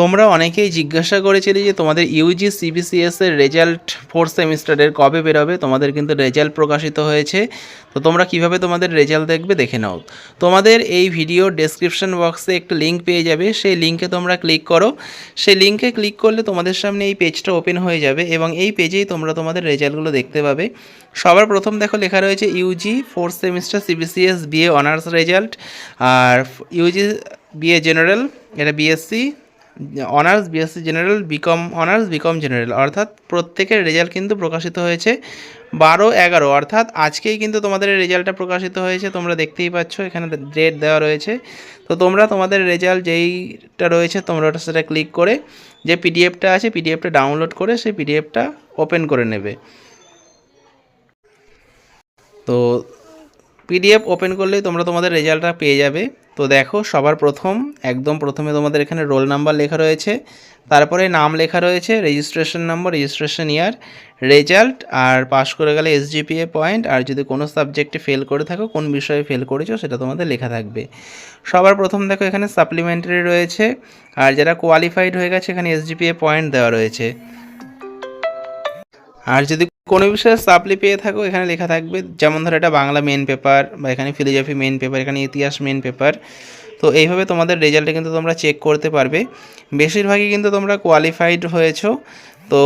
তোমরা অনেকেই জিজ্ঞাসা করেছিলে যে তোমাদের ইউজি সিবিসিএস এর রেজাল্ট ফোর্থ সেমিস্টারের কবে বেরোবে? তোমাদের কিন্তু রেজাল্ট প্রকাশিত হয়েছে। তো তোমরা কীভাবে তোমাদের রেজাল্ট দেখবে দেখে নাও। তোমাদের এই ভিডিও ডেসক্রিপশন বক্সে একটা লিঙ্ক পেয়ে যাবে। সেই লিঙ্কে তোমরা ক্লিক করো। সেই লিঙ্কে ক্লিক করলে তোমাদের সামনে এই পেজটা ওপেন হয়ে যাবে এবং এই পেজেই তোমরা তোমাদের রেজাল্টগুলো দেখতে পাবে। সবার প্রথম দেখো লেখা রয়েছে UG fourth semester CBCS BA honours result আর ইউজি বিএ জেনারেল এটা BSc honours BSc general BCom, honours BCom general, অর্থাৎ প্রত্যেকের রেজাল্ট কিন্তু প্রকাশিত হয়েছে বারো এগারো, অর্থাৎ আজকেই কিন্তু তোমাদের রেজাল্টটা প্রকাশিত হয়েছে, তোমরা দেখতেই পাচ্ছ, এখানে ডেট দেওয়া রয়েছে। তো তোমরা তোমাদের রেজাল্ট যেইটা রয়েছে, তোমরা ওটা সেটা ক্লিক করে যে পিডিএফটা আছে পিডিএফটা ডাউনলোড করে সেই পিডিএফটা ওপেন করে নেবে। তো পিডিএফ ওপেন করলেই তোমরা তোমাদের রেজাল্টটা পেয়ে যাবে। তো দেখো, সবার প্রথম, একদম প্রথমে তোমাদের এখানে রোল নাম্বার লেখা রয়েছে। তারপরে নাম লেখা রয়েছে registration number registration year result আর পাস করে গেলে এসজিপিএ পয়েন্ট আর যদি কোনো সাবজেক্টে ফেল করে থাকো, কোন বিষয়ে ফেল করেছ, সেটা তোমাদের লেখা থাকবে। সবার প্রথম দেখো, এখানে সাপ্লিমেন্টারি রয়েছে, আর যারা কোয়ালিফাইড হয়ে গেছে, এখানে এসজিপিএ পয়েন্ট দেওয়া রয়েছে। আর যদি কোনো বিষয়ে সাপ্লি পেয়ে থাকো, এখানে লেখা থাকবে, যেমন ধরো এটা বাংলা মেন পেপার বা এখানে ফিলোজফি মেন পেপার এখানে ইতিহাস মেন পেপার তো এইভাবে তোমাদের রেজাল্টে কিন্তু তোমরা চেক করতে পারবে। বেশিরভাগই কিন্তু তোমরা কোয়ালিফাইড হয়েছো। তো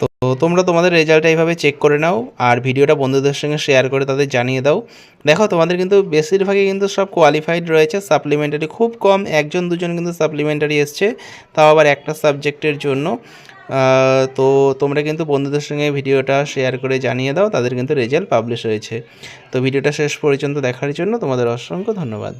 তো তোমরা তোমাদের রেজাল্টটা এইভাবে চেক করে নাও আর ভিডিওটা বন্ধুদের সঙ্গে শেয়ার করে তাদের জানিয়ে দাও। দেখো, তোমাদের কিন্তু বেশিরভাগই কিন্তু সব কোয়ালিফাইড রয়েছে সাপ্লিমেন্টারি খুব কম, একজন দুজন কিন্তু সাপ্লিমেন্টারি এসছে, তাও আবার একটা সাবজেক্টের জন্য। তো তোমরা কিন্তু বন্ধুদের সঙ্গে ভিডিওটা শেয়ার করে জানিয়ে দাও, তাদের কিন্তু রেজাল্ট পাবলিশ হয়েছে। তো ভিডিওটা শেষ পর্যন্ত দেখার জন্য তোমাদের অসংখ্য ধন্যবাদ।